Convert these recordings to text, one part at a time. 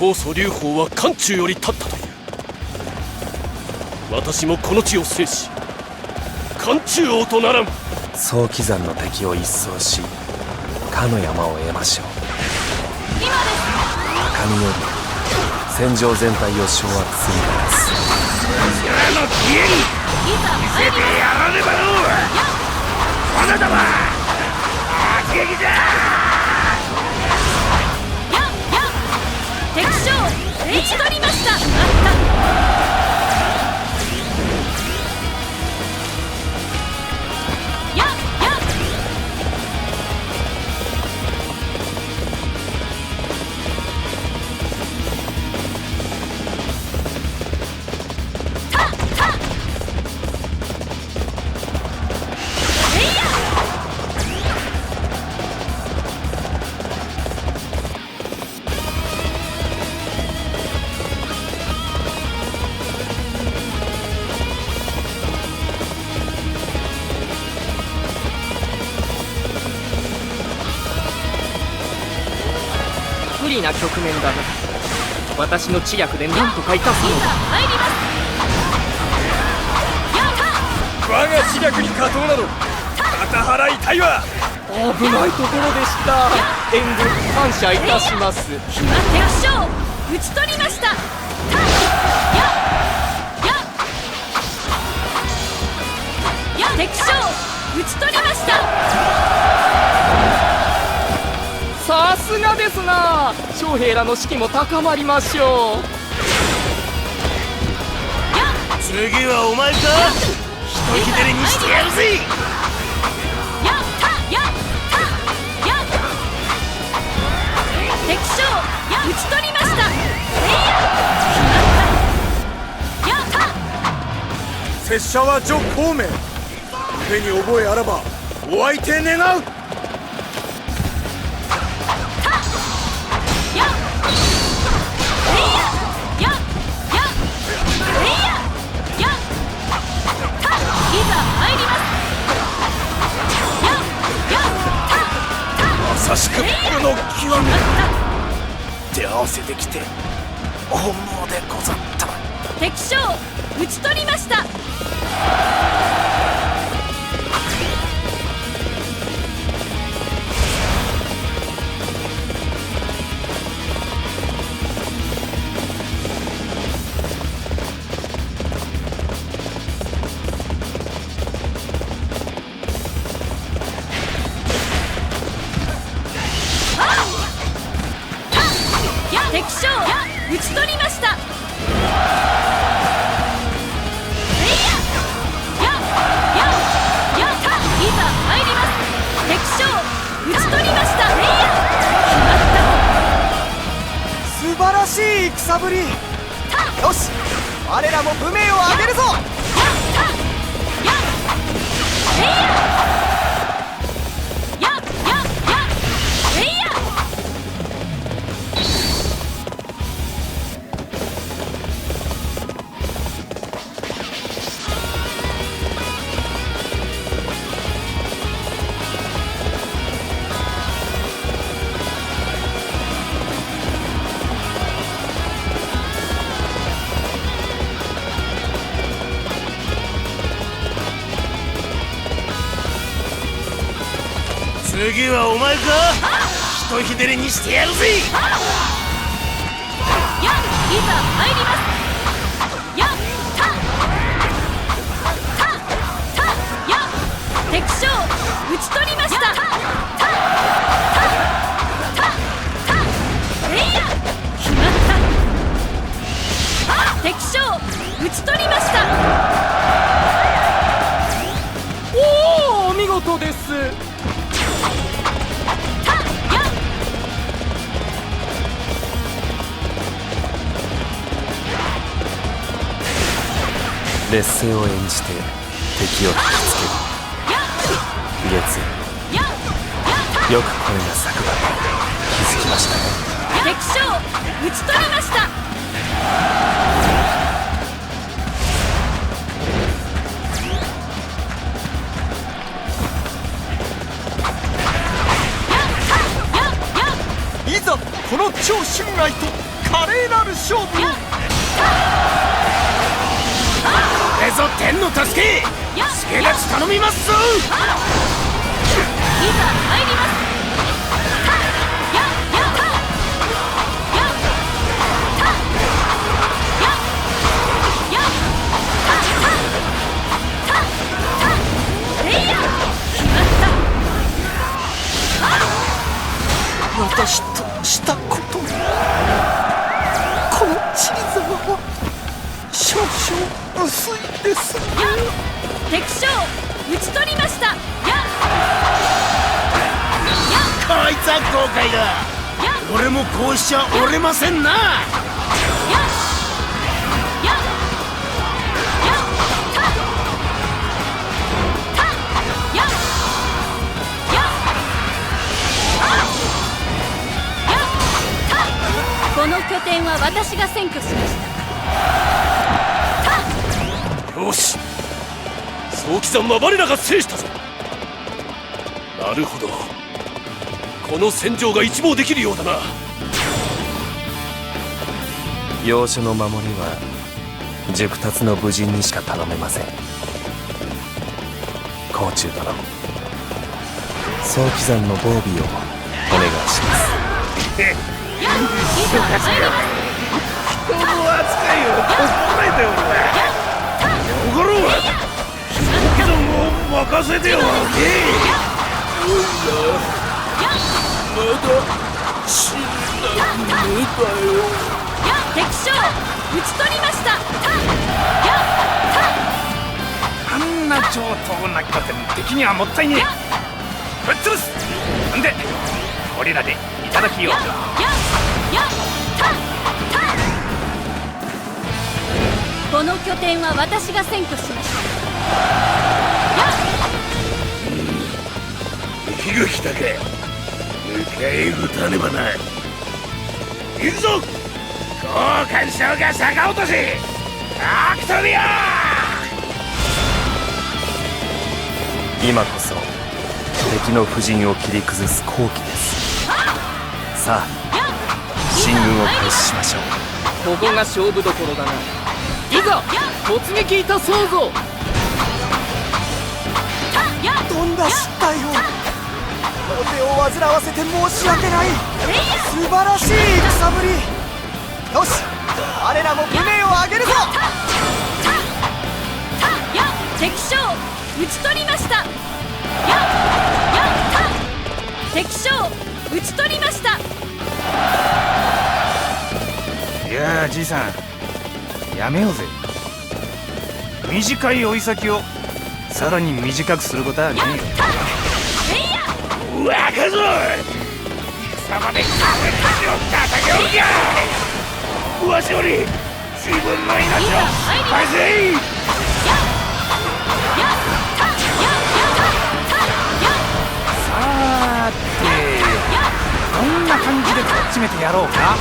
高祖劉邦は漢中より立ったという。私もこの地を制し漢中王とならん。早期山の敵を一掃しかの山を得ましょう。今です。高みより戦場全体を掌握するのです。の家にいざ参ります。やらねばのあなたは。悪撃じ敵将討ち取りました。利な局面だが私の知略で何とかいたすのだ。参りますやった我が知略に勝とうなど肩払いたいわ。危ないところでした。援軍感謝いたします。敵将討ち取りました。たややや敵将討ち取りましたすがですな。将兵らの士気も高まりましょう。や次はお前か。一ひねりにしてやるぜ。やた。やた。や敵将や討ち取りました。や。やた。拙者は徐孔明手に覚えあらばお相手願うまさしくプロの極み。手合わせてきて本望でござった。敵将討ち取りました。や討ち取りました。素晴らしい戦ぶりよし我らも武名を上げるぞやえいやや次はお前か。一ひねりにしてやるぜ。やいざ参りますやたたたや敵将討ち取りましたたたたたえいや決まった敵将討ち取りました劣勢を演じて敵を引きつけやる。家津ややよく声が咲くば気づきましたね。た敵将討ち取りました。やややいざこの超春愛と華麗なる勝負。を天の助け！や助頼みますぞ！いざ参ります私としたことがこ薄いです。や敵将討ち取りました。やこいつは豪快だ。や俺もこうしちゃ折れませんな。やややた。た。ややあやた。この拠点は私が占拠しました早期山は我らが制したぞ。なるほど。この戦場が一望できるようだな。要所の守りは熟達の武人にしか頼めません。甲冑殿。早期山の防備をお願いします。人の扱いをここめておるわよごろは貴殿を任せておけや敵将討ち取りましたあんな上等な拠点敵にはもったいねえ。ぶっ潰す。んで俺らでいただきよう。この拠点は私が占拠しました息が来たか迎え撃たねばな行くぞ交換将が逆落としアクトリア今こそ敵の布陣を切り崩す好機ですさあ進軍を開始しましょうここが勝負どころだないざ突撃いたそうぞたやとんだ失態を。お手を煩わせて申し訳ない。素晴らしい戦ぶり。よし我らも武名を挙げるぞ。たや敵将討ち取りました。ややた。敵将討ち取りました。いやあじいさん。やめようぜ。短い追い先をさらに短くすることはねえいや若造貴様で風たちを叩けおるかわしよ。り自分の命を返せさーてどんな感じでとっちめてやろうか？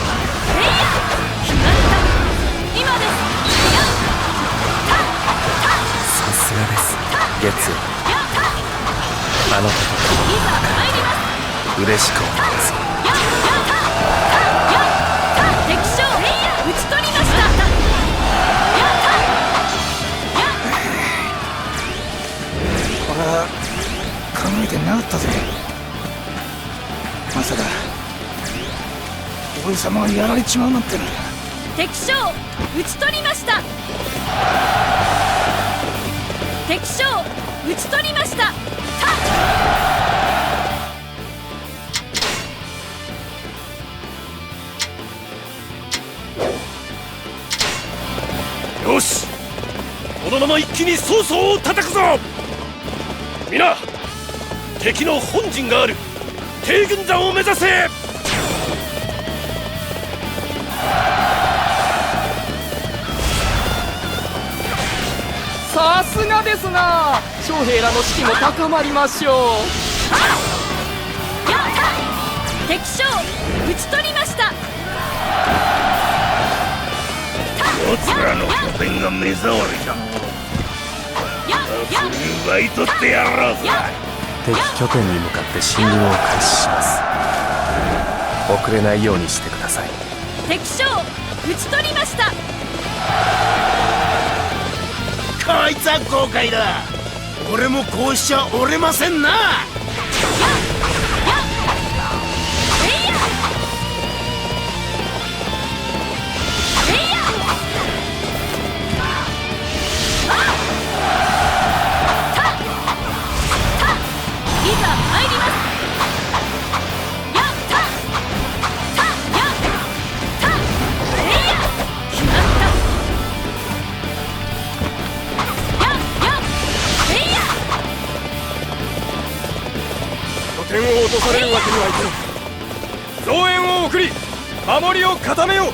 ですゲッツやたあ嬉しく思います考えてなかったぜ。まさか俺様がやられちまうなんて。な敵将討ち取りました敵将討ち取りました。よし。このまま一気に曹操を叩くぞ。皆敵の本陣がある。帝軍山を目指せ。さすがですな。将兵らの士気も高まりましょう。っ敵将討ち取りました。らの拠点が目障りだ。奪い取ってやろうぜ敵拠点に向かって進軍を開始します。遅れないようにしてください。敵将討ち取りました。こいつは豪快だ。俺もこうしちゃ折れませんな。落とされるわけにはいかない。増援を送り守りを固めよう。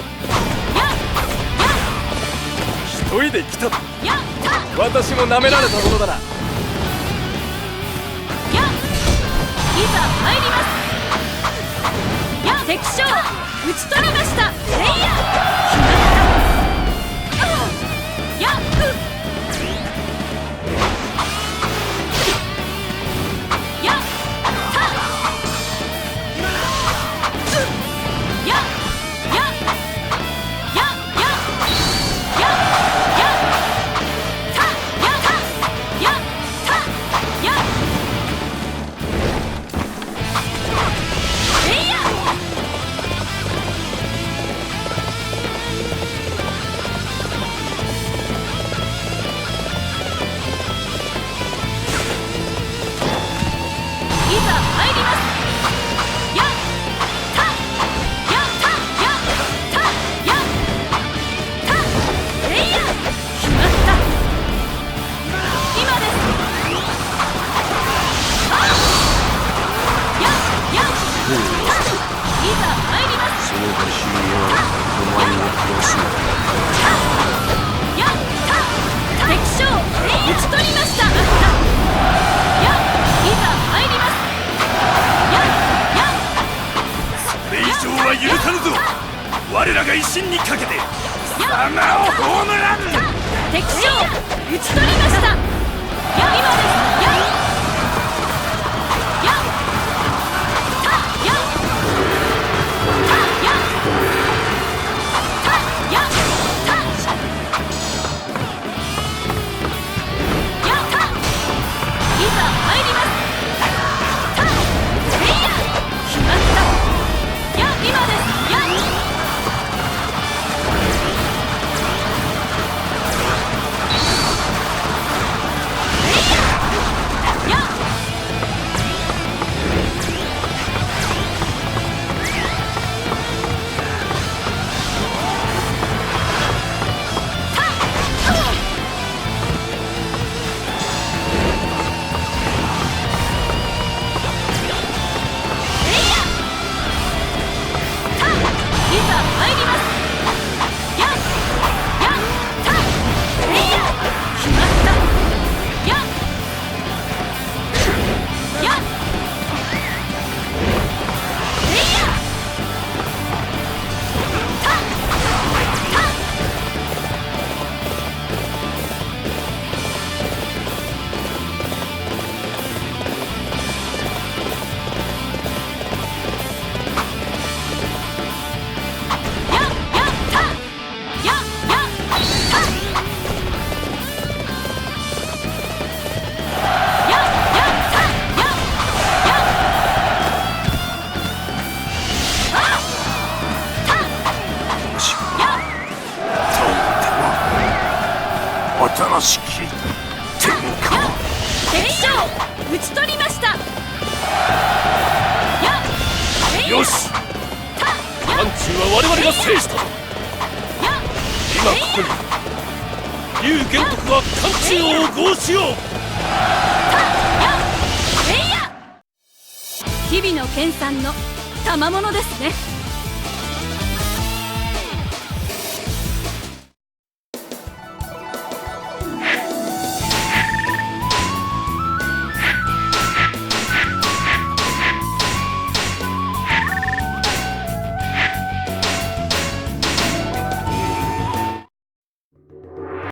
一人で来た。私も舐められたものだな。いざ参ります。敵将討ち取らました。レイヤー。中央合し日々の研鑽の賜物ですね